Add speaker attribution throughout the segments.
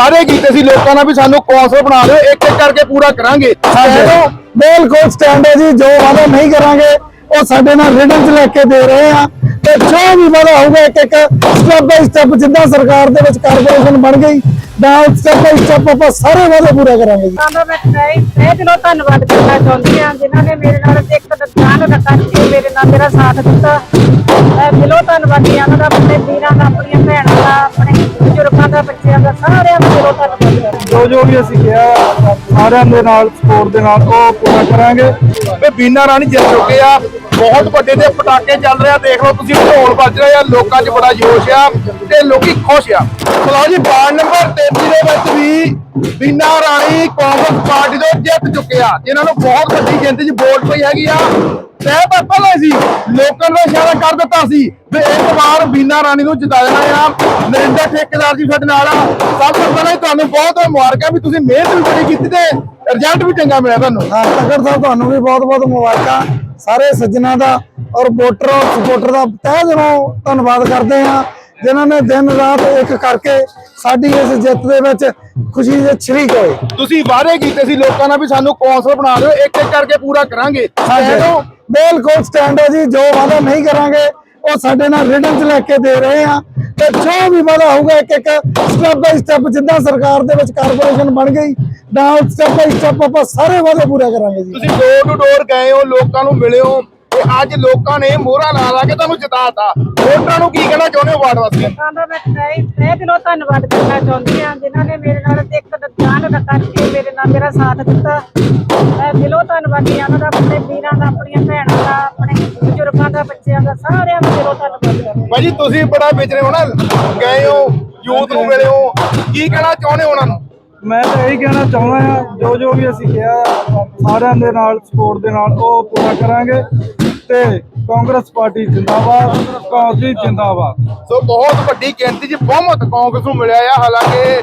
Speaker 1: ਵਾਅਦੇ ਕੀਤੇ ਸੀ ਲੋਕਾਂ ਨਾਲ ਵੀ ਸਾਨੂੰ ਕੌਂਸਲ ਬਣਾ ਦਿਓ ਇੱਕ ਇੱਕ ਕਰਕੇ ਪੂਰਾ ਕਰਾਂਗੇ।
Speaker 2: ਹਾਂਜੀ। ਬਿਲਕੁਲ ਸਟੈਂਡ ਹੈ ਜੀ ਜੋ ਵਾਅਦਾ ਨਹੀਂ ਕਰਾਂਗੇ ਉਹ ਸਾਡੇ ਨਾਲ ਰਿਟਰਨ ਚ ਲੈ ਕੇ ਦੇ ਰਹੇ ਆ ਤੇ ਜੋ ਵੀ ਵਾਅਦਾ ਹੋਊਗਾ ਇੱਕ ਇੱਕ ਸਟੈਪ ਬਾਈ ਸਟੈਪ ਜਿੱਦਾਂ ਸਰਕਾਰ ਦੇ ਵਿੱਚ ਕਾਰਪੋਰੇਸ਼ਨ ਬਣ ਗਈ ਨਾਲ ਸਟੈਪ ਬਾਈ ਸਟੈਪ ਆਪਾਂ ਸਾਰੇ ਵਾਅਦੇ ਪੂਰਾ ਕਰਾਂਗੇ ਜੀ।
Speaker 3: ਤਾਂ ਦਾ ਮੈਂ ਤਹਿ ਦਿਲੋਂ ਧੰਨਵਾਦ ਕਰਨਾ ਚਾਹੁੰਦੀ ਹਾਂ ਜਿਨ੍ਹਾਂ ਨੇ ਮੇਰੇ ਨਾਲ ਇੱਕ ਦਰਜਾਨ ਦਾ ਕਰਕੇ ਮੇਰੇ ਨਾਲ ਮੇਰਾ ਸਾਥ ਦਿੱਤਾ। ਧੰਨਵਾਦੀ ਹਾਂ ਉਹਨਾਂ ਦਾ ਆਪਣੇ ਵੀਰਾਂ ਦਾ, ਆਪਣੀਆਂ ਭੈਣਾਂ ਦਾ, ਆਪਣੇ ਬਜ਼ੁਰਗਾਂ ਦਾ, ਬੱਚਿਆਂ ਦਾ, ਸਾਰਿਆਂ ਦਾ ਦਿਲੋਂ ਧੰਨਵਾਦ ਕਰਦੀ
Speaker 2: ਜੋ ਜੋ ਵੀ ਅਸੀਂ ਕਿਹਾ, ਸਾਰਿਆਂ ਦੇ ਨਾਲ ਸਪੋਰਟ ਦੇ ਨਾਲ, ਉਹ ਪੂਰਾ ਕਰਾਂਗੇ।
Speaker 1: ਵੀ ਬੀਨਾ ਰਾਣੀ ਜਿੱਤ ਚੁੱਕੇ ਆ। ਬਹੁਤ ਵੱਡੇ ਤੇ ਪਟਾਕੇ ਚੱਲ ਰਿਹਾ ਦੇਖ ਲਓ ਤੁਸੀਂ, ਢੋਲ ਵੱਜ ਰਹੇ ਆ। ਲੋਕਾਂ 'ਚ ਬੜਾ ਜੋਸ਼ ਆ ਤੇ ਲੋਕੀ ਖੁਸ਼ ਆ। ਚਲੋ ਜੀ, ਵਾਰਡ ਨੰਬਰ 33 ਦੇ ਵਿੱਚ। ਬੀਨਾ ਰਾਣੀ ਕਾਂਗਰਸ ਪਾਰਟੀ ਤੋਂ ਜਿੱਤ ਚੁੱਕੇ ਆ ਜਿਨ੍ਹਾਂ ਨੂੰ ਬਹੁਤ ਵੱਡੀ ਗਿਣਤੀ 'ਚ ਵੋਟ ਪਈ ਹੈਗੀ ਆ। ਤੈ ਪਰ ਪਹਿਲਾਂ ਸੀ, ਲੋਕਾਂ ਨੇ ਇਸ਼ਾਰਾ ਕਰ ਦਿੱਤਾ ਸੀ ਵੀ ਇੱਕ ਵਾਰ ਬੀਨਾ ਰਾਣੀ ਨੂੰ ਜਿਤਾ ਆ। ਨਰਿੰਦਰ ਠੇਕੇਦਾਰ ਜੀ ਸਾਡੇ ਨਾਲ ਆ। ਸਭ ਤੋਂ ਪਹਿਲਾਂ ਤੁਹਾਨੂੰ ਬਹੁਤ ਮੁਬਾਰਕਾਂ ਵੀ ਤੁਸੀਂ ਮਿਹਨਤ ਵੀ ਬੜੀ ਕੀਤੀ ਤੇ ਰਿਜ਼ਲਟ ਵੀ ਚੰਗਾ ਮਿਲਿਆ ਤੁਹਾਨੂੰ।
Speaker 2: ਹਾਂ ਤਗੜ ਸਾਹਿਬ, ਤੁਹਾਨੂੰ ਵੀ ਬਹੁਤ ਬਹੁਤ ਮੁਬਾਰਕਾਂ। ਸਾਰੇ ਸੱਜਣਾ ਦਾ ਔਰ ਵੋਟਰ ਔਰ ਸਪੋਰਟਰ ਦਾ ਤਹਿ ਦਿਲੋਂ ਧੰਨਵਾਦ ਕਰਦੇ ਹਾਂ, ਜਿਨ੍ਹਾਂ ਨੇ ਦਿਨ ਰਾਤ ਇੱਕ ਕਰਕੇ ਸਾਡੀ ਇਸ ਜਿੱਤ ਦੇ ਵਿੱਚ ਖੁਸ਼ੀ ਦੇ ਸ਼ਰੀਕ ਹੋਏ
Speaker 1: ਤੁਸੀਂ ਵਾਅਦੇ ਕੀਤੇ ਸੀ ਲੋਕਾਂ ਨਾਲ ਵੀ ਸਾਨੂੰ ਕੌਂਸਲ ਬਣਾ ਦਿਓ ਇੱਕ ਇੱਕ ਕਰਕੇ ਪੂਰਾ ਕਰਾਂਗੇ।
Speaker 2: ਬਿਲਕੁਲ ਸਟੈਂਡ ਹੈ ਜੀ ਜੋ ਵਾਅਦਾ ਨਹੀਂ ਕਰਾਂਗੇ ਉਹ ਸਾਡੇ ਨਾਲ ਰਿਟਰਨ ਚ ਲੈ ਕੇ ਦੇ ਰਹੇ ਆ। ਤੇ ਜੋ ਵੀ ਵਾਅਦਾ ਹੋਊਗਾ ਇੱਕ ਇੱਕ ਸਟੈਪ ਬਾਈ ਸਟੈਪ ਜਿੱਦਾਂ ਸਰਕਾਰ ਦੇ ਵਿੱਚ ਕਾਰਪੋਰੇਸ਼ਨ ਬਣ ਗਈ ਨਾਲ ਸਟੈਪ ਬਾਈ ਸਟੈਪ ਆਪਾਂ ਸਾਰੇ ਵਾਅਦੇ ਪੂਰੇ ਕਰਾਂਗੇ ਜੀ।
Speaker 1: ਤੁਸੀਂ ਡੋਰ ਟੂ ਡੋਰ ਗਏ ਹੋ ਲੋਕਾਂ ਨੂੰ ਮਿਲੇ ਹੋ ਅੱਜ ਲੋਕਾਂ ਨੇ ਮੋਹਰਾ ਲਾ ਲਾ ਕੇ ਤੁਹਾਨੂੰ ਜਿਤਾਤਾ। ਵੋਟਰਾਂ ਨੂੰ ਕੀ ਕਹਿਣਾ ਚਾਹੁੰਦੇ ਹੋ ਵਾਰਡ ਵਾਸੀਆਂ?
Speaker 3: ਤਾਂ ਦਾ ਮੈਂ ਤਹਿ ਤਹਿ ਦਿਲੋਂ ਧੰਨਵਾਦ ਕਰਨਾ ਚਾਹੁੰਦੀ ਹਾਂ ਜਿਨ੍ਹਾਂ ਨੇ ਮੇਰੇ ਨਾਲ ਇੱਕ ਦਰਜਾਨ ਦਾ ਕਰਕੇ ਮੇਰੇ ਨਾਲ ਮੇਰਾ ਸਾਥ ਦਿੱਤਾ। ਮੈਂ ਦਿਲੋਂ ਧੰਨਵਾਦੀ ਹਾਂ ਉਹਨਾਂ ਦਾ ਆਪਣੇ ਵੀਰਾਂ ਦਾ ਆਪਣੀਆਂ ਭੈਣਾਂ ਦਾ ਆਪਣੇ ਬਜ਼ੁਰਗਾਂ ਦਾ ਬੱਚਿਆਂ ਦਾ ਸਾਰਿਆਂ ਦਾ ਦਿਲੋਂ ਧੰਨਵਾਦ ਕਰਦੀ
Speaker 1: ਭਾਜੀ ਤੁਸੀਂ ਬੜਾ ਵਿਚਰੇ ਹੋ ਨਾ ਗਏ ਹੋ ਯੂਥ ਨੂੰ ਮਿਲੇ ਹੋ। ਕੀ ਕਹਿਣਾ ਚਾਹੁੰਦੇ ਹੋ ਉਹਨਾਂ ਨੂੰ?
Speaker 2: ਮੈਂ ਤਾਂ ਇਹੀ ਕਹਿਣਾ ਚਾਹੁੰਦਾ ਹਾਂ ਜੋ ਜੋ ਵੀ ਅਸੀਂ ਕਿਹਾ ਸਾਰਿਆਂ ਦੇ ਨਾਲ ਸਪੋਰਟ ਦੇ ਨਾਲ ਉਹ ਪੂਰਾ ਕਰਾਂਗੇ ਤੇ ਕਾਂਗਰਸ ਪਾਰਟੀ ਜਿੰਦਾਬਾਦ ਕਾਂਗਰਸ ਜਿੰਦਾਬਾਦ।
Speaker 1: ਸੋ ਬਹੁਤ ਵੱਡੀ ਗਿਣਤੀ 'ਚ ਬਹੁਮਤ ਕਾਂਗਰਸ ਨੂੰ ਮਿਲਿਆ ਆ ਹਾਲਾਂਕਿ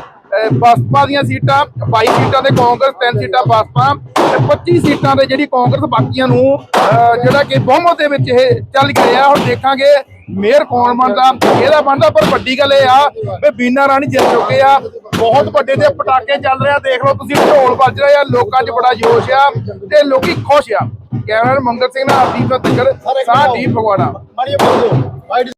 Speaker 1: ਬਸਪਾ ਦੀਆਂ ਸੀਟਾਂ 22 ਸੀਟਾਂ ਤੇ ਕਾਂਗਰਸ 3 ਸੀਟਾਂ ਬਸਪਾ ਤੇ 25 ਸੀਟਾਂ ਤੇ ਜਿਹੜੀ ਕਾਂਗਰਸ ਬਾਕੀਆਂ ਨੂੰ ਅਹ, ਜਿਹੜਾ ਕਿ ਬਹੁਮਤ ਦੇ ਵਿੱਚ ਇਹ ਚੱਲ ਗਿਆ ਹੁਣ ਦੇਖਾਂਗੇ ਮੇਅਰ ਕੌਣ ਬਣਦਾ ਇਹਦਾ ਬਣਦਾ ਪਰ ਵੱਡੀ ਗੱਲ ਇਹ ਆ ਵੀ ਬੀਨਾ ਰਾਣੀ ਜਿੱਤ ਚੁੱਕੇ ਆ। ਬਹੁਤ ਵੱਡੇ ਤੇ ਪਟਾਕੇ ਚੱਲ ਰਿਹਾ ਦੇਖ ਲਓ ਤੁਸੀਂ ਢੋਲ ਵੱਜ ਰਹੇ ਆ ਲੋਕਾਂ 'ਚ ਬੜਾ ਜੋਸ਼ ਆ ਤੇ ਲੋਕੀ ਖੁਸ਼ ਆ। ਕੈਮਰਾ ਮੰਗਲ ਸਿੰਘ ਨਾਲ ਹਰਦੀਪ ਸਿੰਘ ਤੱਕਰ ਸਾਹ ਦੀਪ ਫਗਵਾੜਾ।